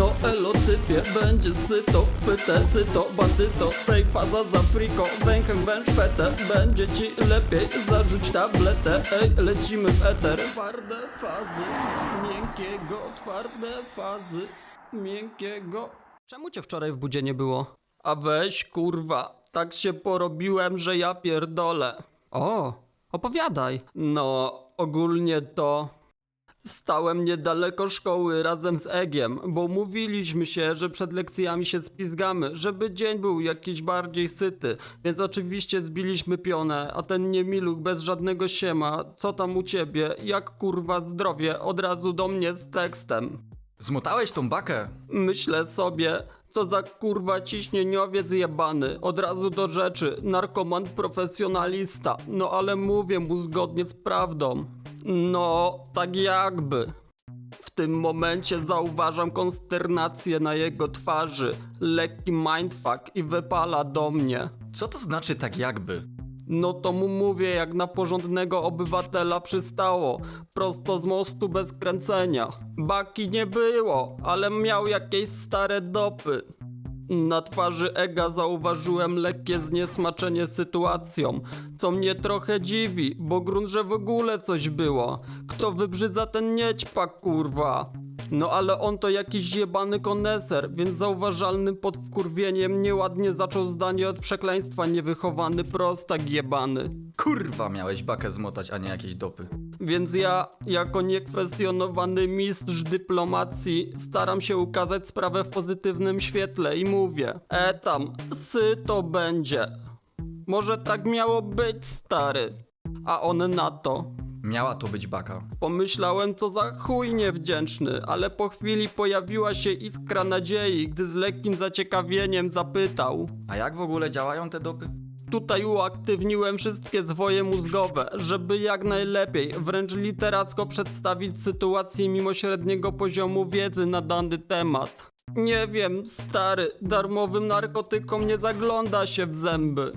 No elo typie, będzie syto, pytę, syto, bandyto Fake faza za friko, węchem węż fetę Będzie ci lepiej, zarzuć tabletę. Ej, lecimy w eter. Twarde fazy, miękkiego, twarde fazy Miękkiego. Czemu cię wczoraj w budzie nie było? A weź kurwa, tak się porobiłem, że ja pierdolę. O, opowiadaj. No, ogólnie to... Stałem niedaleko szkoły razem z Egiem, bo mówiliśmy się, że przed lekcjami się spizgamy, żeby dzień był jakiś bardziej syty, więc oczywiście zbiliśmy pionę, a ten niemiluk bez żadnego siema, co tam u ciebie, jak kurwa zdrowie, od razu do mnie z tekstem. Zmotałeś tą bakę? Myślę sobie, co za kurwa ciśnieniowiec jebany, od razu do rzeczy, narkoman profesjonalista, no ale mówię mu zgodnie z prawdą. No, tak jakby. W tym momencie zauważam konsternację na jego twarzy, lekki mindfuck i wypala do mnie. Co to znaczy tak jakby? No to mu mówię jak na porządnego obywatela przystało, prosto z mostu bez kręcenia. Baki nie było, ale miał jakieś stare dopy. Na twarzy Ega zauważyłem lekkie zniesmaczenie sytuacją, co mnie trochę dziwi, bo grunt, że w ogóle coś było. Kto wybrzydza ten niećpak, kurwa? No ale on to jakiś jebany koneser, więc zauważalnym pod wkurwieniem nieładnie zaczął zdanie od przekleństwa niewychowany prostak jebany. Kurwa, miałeś bakę zmotać, a nie jakieś dopy. Więc ja, jako niekwestionowany mistrz dyplomacji, staram się ukazać sprawę w pozytywnym świetle i mówię: E tam, sy to będzie. Może tak miało być, stary. A on na to. Miała to być baka. Pomyślałem, co za chuj niewdzięczny, ale po chwili pojawiła się iskra nadziei, gdy z lekkim zaciekawieniem zapytał. A jak w ogóle działają te dopy? Tutaj uaktywniłem wszystkie zwoje mózgowe, żeby jak najlepiej, wręcz literacko przedstawić sytuację mimo średniego poziomu wiedzy na dany temat. Nie wiem, stary, darmowym narkotykom nie zagląda się w zęby.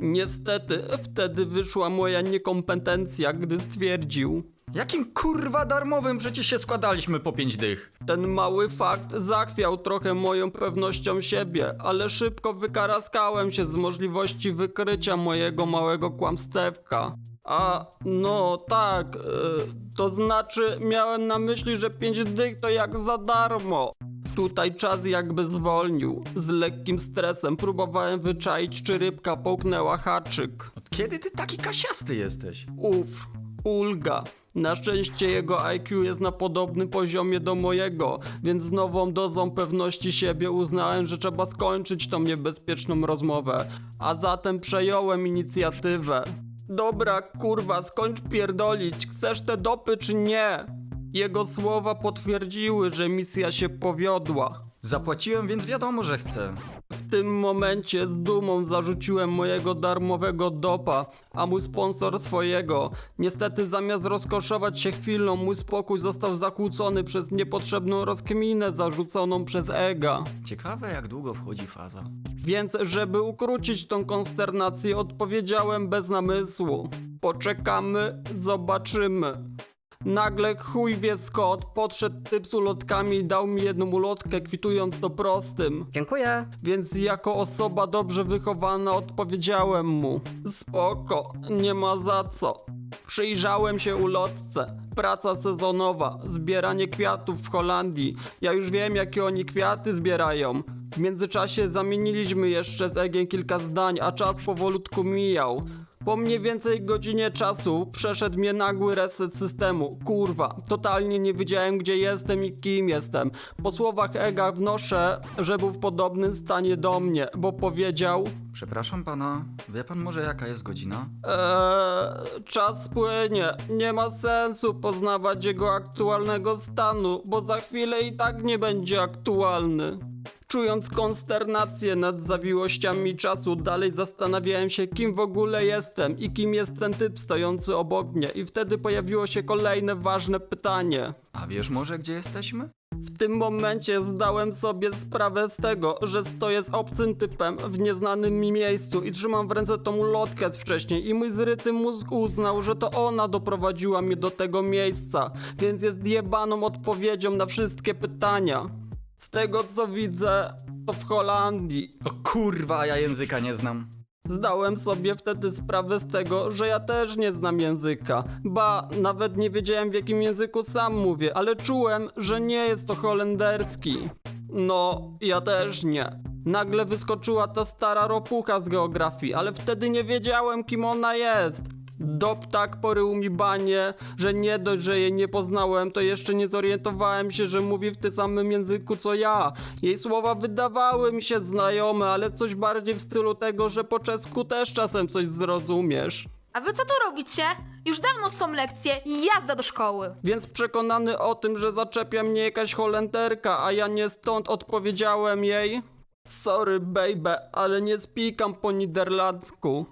Niestety, wtedy wyszła moja niekompetencja, gdy stwierdził. Jakim kurwa darmowym przecież się składaliśmy po pięć dych? Ten mały fakt zachwiał trochę moją pewnością siebie, ale szybko wykaraskałem się z możliwości wykrycia mojego małego kłamstewka. A, no tak, y, to znaczy miałem na myśli, że pięć dych to jak za darmo. Tutaj czas jakby zwolnił. Z lekkim stresem próbowałem wyczaić, czy rybka połknęła haczyk. Od kiedy ty taki kasiasty jesteś? Uf, ulga. Na szczęście jego IQ jest na podobnym poziomie do mojego, więc z nową dozą pewności siebie uznałem, że trzeba skończyć tą niebezpieczną rozmowę. A zatem przejąłem inicjatywę. Dobra, kurwa, skończ pierdolić. Chcesz te dopy czy nie? Jego słowa potwierdziły, że misja się powiodła. Zapłaciłem, więc wiadomo, że chcę. W tym momencie z dumą zarzuciłem mojego darmowego dopa, a mój sponsor swojego. Niestety zamiast rozkoszować się chwilą, mój spokój został zakłócony przez niepotrzebną rozkminę zarzuconą przez Ega. Ciekawe, jak długo wchodzi faza. Więc żeby ukrócić tą konsternację, odpowiedziałem bez namysłu. Poczekamy, zobaczymy. Nagle chuj wie skąd podszedł typ z ulotkami i dał mi jedną ulotkę, kwitując to prostym. Dziękuję. Więc jako osoba dobrze wychowana odpowiedziałem mu: Spoko, nie ma za co. Przyjrzałem się ulotce. Praca sezonowa, zbieranie kwiatów w Holandii. Ja już wiem, jakie oni kwiaty zbierają. W międzyczasie zamieniliśmy jeszcze z Egiem kilka zdań, a czas powolutku mijał. Po mniej więcej godzinie czasu przeszedł mnie nagły reset systemu. Kurwa, totalnie nie wiedziałem gdzie jestem i kim jestem. Po słowach Ega wnoszę, że był w podobnym stanie do mnie, bo powiedział Przepraszam pana, wie pan może jaka jest godzina? Eee, czas płynie. Nie ma sensu poznawać jego aktualnego stanu, bo za chwilę i tak nie będzie aktualny. Czując konsternację nad zawiłościami czasu, dalej zastanawiałem się, kim w ogóle jestem i kim jest ten typ stojący obok mnie. I wtedy pojawiło się kolejne ważne pytanie. A wiesz może gdzie jesteśmy? W tym momencie zdałem sobie sprawę z tego, że stoję z obcym typem w nieznanym mi miejscu i trzymam w ręce tą ulotkę z wcześniej i mój zryty mózg uznał, że to ona doprowadziła mnie do tego miejsca, więc jest jebaną odpowiedzią na wszystkie pytania. Z tego co widzę, to w Holandii. O kurwa, ja języka nie znam. Zdałem sobie wtedy sprawę z tego, że ja też nie znam języka. Ba, nawet nie wiedziałem w jakim języku sam mówię, ale czułem, że nie jest to holenderski. No, ja też nie. Nagle wyskoczyła ta stara ropucha z geografii, ale wtedy nie wiedziałem kim ona jest. Dop tak porył mi banie, że nie dość, że jej nie poznałem, to jeszcze nie zorientowałem się, że mówi w tym samym języku co ja. Jej słowa wydawały mi się znajome, ale coś bardziej w stylu tego, że po czesku też czasem coś zrozumiesz. A wy co tu robicie? Już dawno są lekcje i jazda do szkoły. Więc przekonany o tym, że zaczepia mnie jakaś Holenderka, a ja nie stąd odpowiedziałem jej. Sorry baby, ale nie spikam po niderlandzku.